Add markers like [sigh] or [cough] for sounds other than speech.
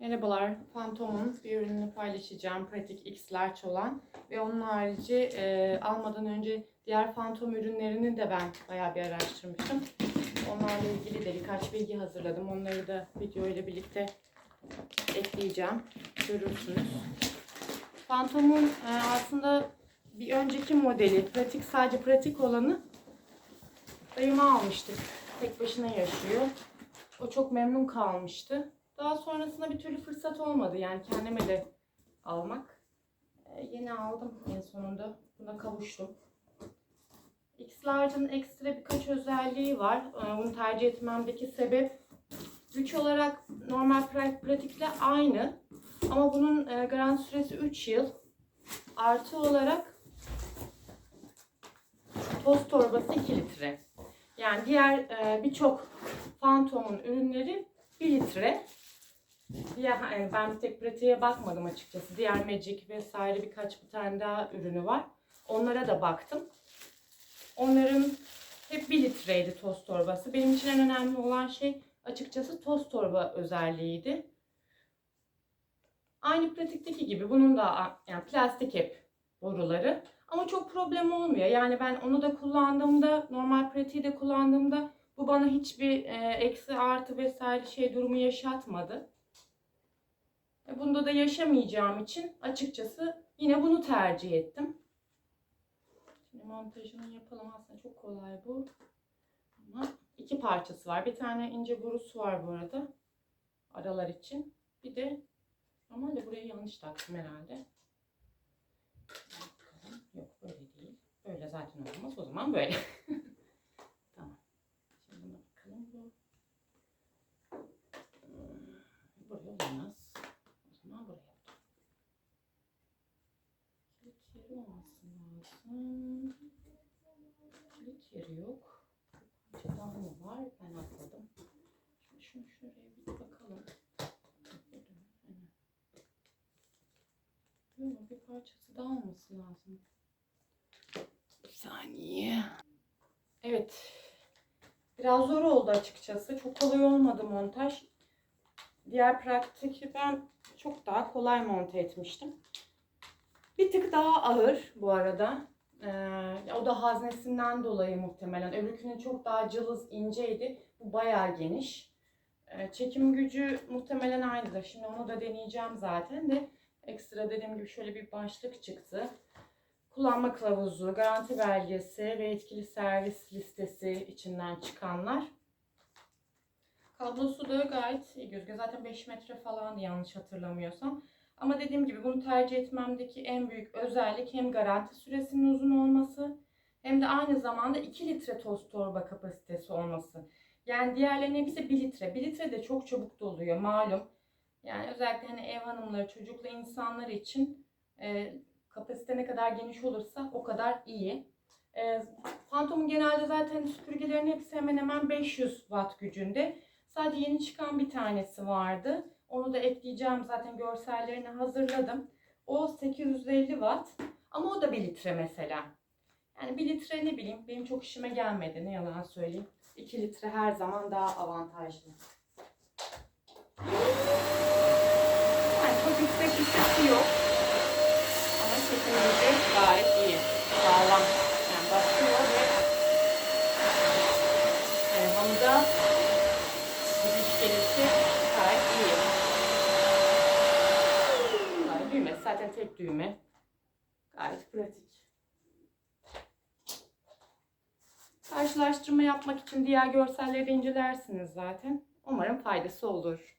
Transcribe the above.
Merhabalar, Phantom'un bir ürününü paylaşacağım. Pratik X Large olan. Ve onun harici e, almadan önce diğer Phantom ürünlerini de ben bayağı bir araştırmıştım. Onlarla ilgili de birkaç bilgi hazırladım. Onları da video ile birlikte ekleyeceğim. Görürsünüz. Phantom'un e, aslında bir önceki modeli, pratik sadece pratik olanı dayıma almıştık. Tek başına yaşıyor. O çok memnun kalmıştı. Daha sonrasında bir türlü fırsat olmadı yani kendime de almak. Ee, yeni aldım en sonunda. Buna kavuştum. X-Large'ın ekstra birkaç özelliği var. Ee, bunu tercih etmemdeki sebep güç olarak normal pra- pratikle aynı. Ama bunun e, garanti süresi 3 yıl. Artı olarak toz torbası 2 litre. Yani diğer e, birçok Phantom'un ürünleri 1 litre. Diğer, yani ben bir tek pratiğe bakmadım açıkçası. Diğer Magic vesaire birkaç bir tane daha ürünü var. Onlara da baktım. Onların hep 1 litreydi toz torbası. Benim için en önemli olan şey açıkçası toz torba özelliğiydi. Aynı pratikteki gibi bunun da yani plastik hep boruları. Ama çok problem olmuyor. Yani ben onu da kullandığımda, normal pratiği de kullandığımda bu bana hiçbir e, eksi artı vesaire şey durumu yaşatmadı. E, Bunda da yaşamayacağım için açıkçası yine bunu tercih ettim. Şimdi montajını yapalım aslında çok kolay bu. Ama iki parçası var. Bir tane ince borusu var bu arada. Aralar için. Bir de normalde burayı yanlış taktım herhalde. Yok böyle değil. Böyle zaten olmaz. O zaman böyle. [laughs] tamam. Şimdi bakalım bu. Buraya olmaz. O zaman buraya. Kilit yeri lazım. Kilit yeri yok. Parça daha mı var? Ben atladım. Şimdi şunu şuraya bir bakalım. Yok bir parçası daha olması lazım. Bir saniye. Evet. Biraz zor oldu açıkçası. Çok kolay olmadı montaj. Diğer pratik ben çok daha kolay monte etmiştim. Bir tık daha ağır bu arada. Ee, o da haznesinden dolayı muhtemelen. Öbürkünün çok daha cılız, inceydi. Bu bayağı geniş. Ee, çekim gücü muhtemelen aynıdır. Şimdi onu da deneyeceğim zaten de. Ekstra dediğim gibi şöyle bir başlık çıktı. Kullanma kılavuzu, garanti belgesi ve yetkili servis listesi içinden çıkanlar. Kablosu da gayet iyi gözüküyor. Zaten 5 metre falandı yanlış hatırlamıyorsam. Ama dediğim gibi bunu tercih etmemdeki en büyük özellik hem garanti süresinin uzun olması hem de aynı zamanda 2 litre toz torba kapasitesi olması. Yani diğerlerinin hepsi 1 litre. 1 litre de çok çabuk doluyor malum. Yani özellikle hani ev hanımları, çocuklu insanlar için e, kapasite ne kadar geniş olursa o kadar iyi. E, Phantom'un genelde zaten süpürgelerin hepsi hemen hemen 500 watt gücünde. Sadece yeni çıkan bir tanesi vardı. Onu da ekleyeceğim zaten görsellerini hazırladım. O 850 watt ama o da 1 litre mesela. Yani 1 litre ne bileyim benim çok işime gelmedi ne yalan söyleyeyim. 2 litre her zaman daha avantajlı. Yani çok yüksek bir sesi yok. Ama kesinlikle gayet iyi. Sağlam. Yani basıyor ve yani hamuda gidiş gelişi gayet iyi. Gayet düğme. Zaten tek düğme. Gayet pratik. Karşılaştırma yapmak için diğer görselleri incelersiniz zaten. Umarım faydası olur.